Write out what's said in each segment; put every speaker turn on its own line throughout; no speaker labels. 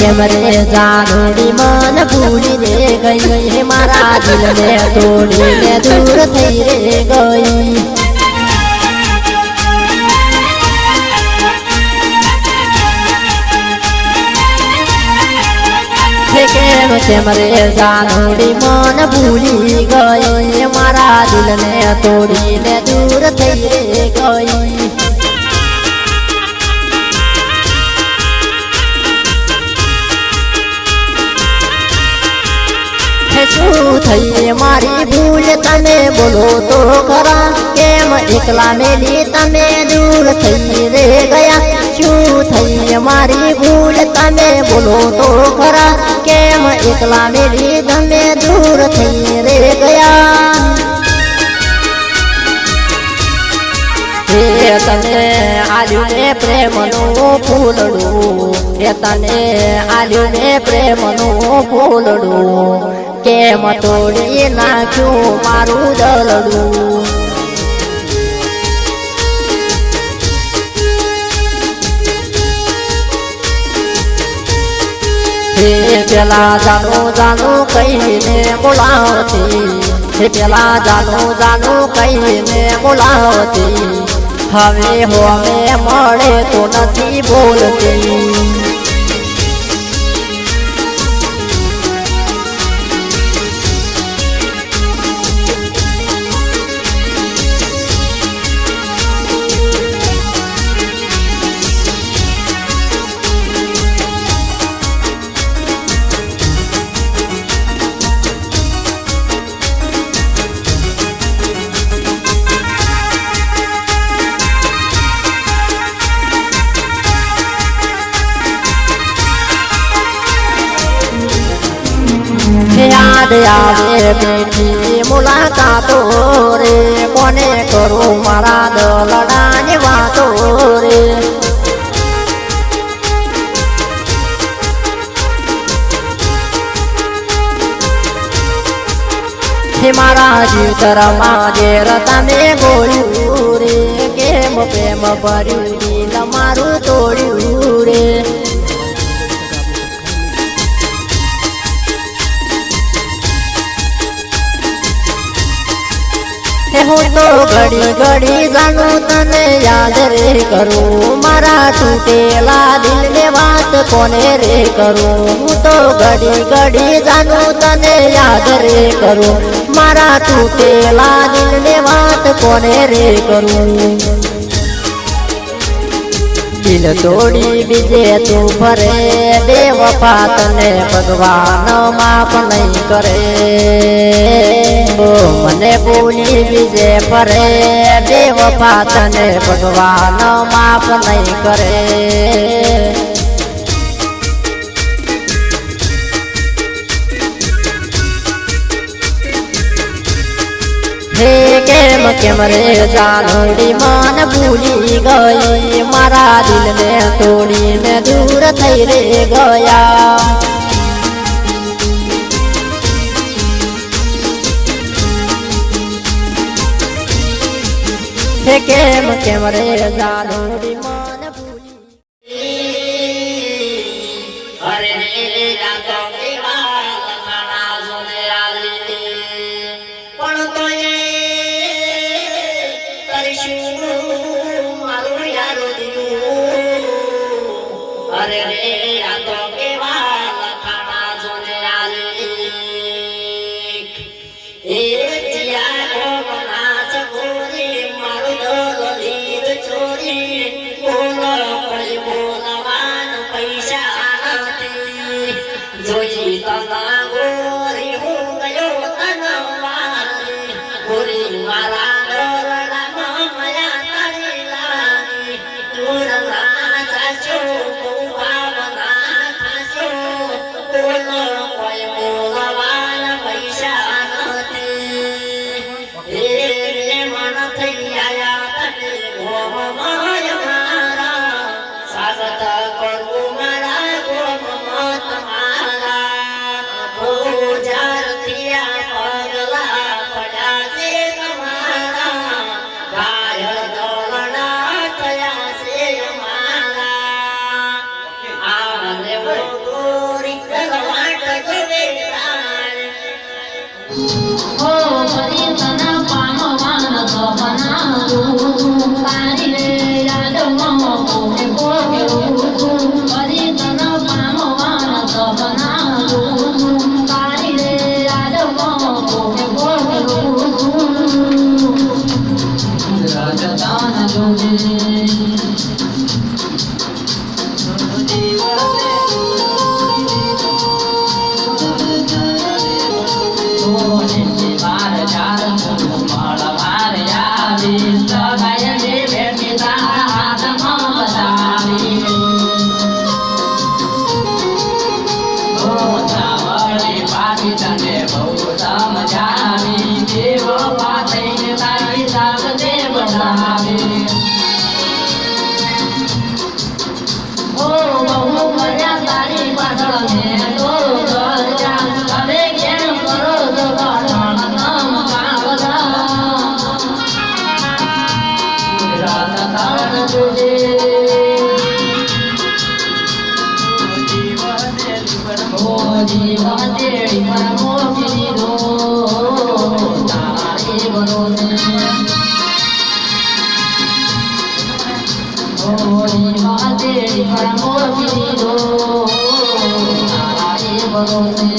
કેમ રે જાનોડી મન ભૂલી રે ગઈ. હે મારા દિલને તોડીને દૂર થઈ રે ગઈ. કેમ કેમ રે જાનોડી મન ભૂલી ગઈ. મારા દિલને તોડીને દૂર થઈ રે ગઈ. શું થઈ મારી ભૂલ? તમે બોલો તો ખરા, કેમ એકલા મેલી તમે દૂર થઈ રે ગયા? શું થઈ મારી ભૂલ? તમે બોલો તો ખરા, કેમ એકલા મેલી તમે દૂર થઈ રે ગયા? તને આલ્યું ને પ્રેમનું ફૂલડું એ તને આલ્યું ને પ્રેમનું ફૂલડું કેમ તોડી નાખ્યું મારું દલડું? હે પેલા જાનો જાનો કહીને બોલાવતી, હે પેલા જાનો જાનો કહીને બોલાવતી, હવે હોમે મળે તો નથી બોલતી. બેઠી મુલાકાતો રે, કોને કરું મારા દલડાની વાતો રે? મારા જીવતરમાં જે તમે ગોળ્યું રે, કેમ પ્રેમ ભર્યું નીલ મારું તોડ્યું રે? હે તો ઘડી ઘડી જાણું તને યાદ રે કરું. મારા તૂટેલા દિલને વાત કોને રે કરું? હું તો ઘડી ઘડી જાણું તને યાદ રે કરું. મારા તૂટેલા દિલને વાત કોને રે કરું? દિલ તોડી બીજે તું ફરે બે વફા તને ભગવાન માફ નહીં કરે. મને ભૂલી બીજે ફરે બે વફા તને ભગવાન માફ નહીં કરે. હે કેમ કેમ રે જાનડી માન ભૂલી ગઈ. મારા દિલને તોડીને દૂર થઈ રે ગયા. કેમ કેમ રે જાનડી
Sita Nago Vamos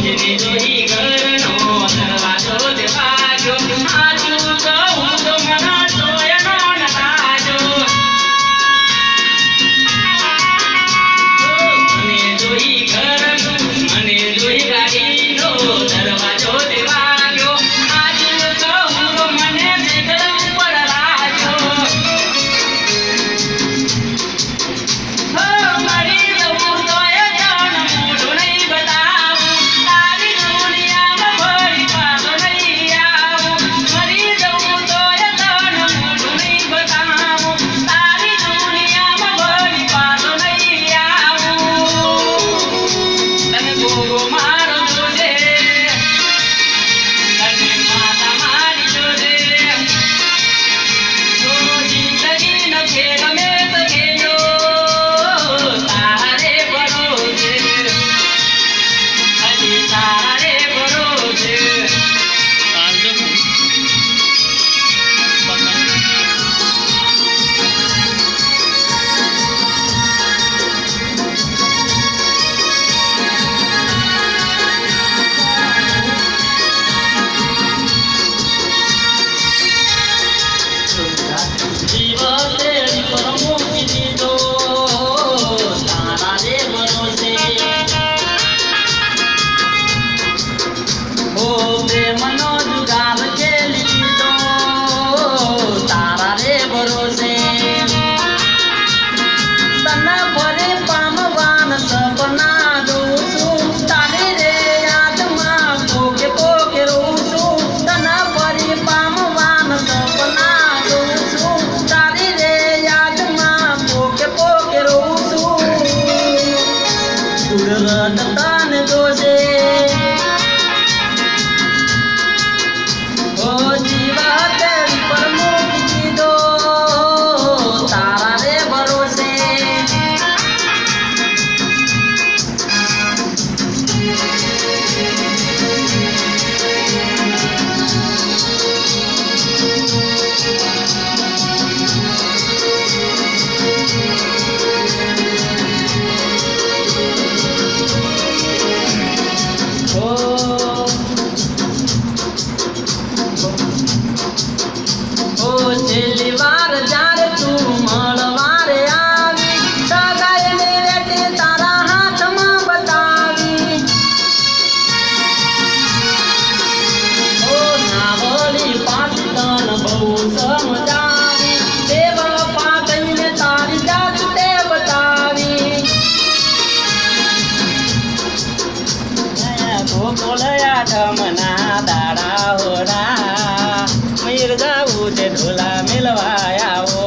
Jai Jai ઢોલા મિલવાયા હો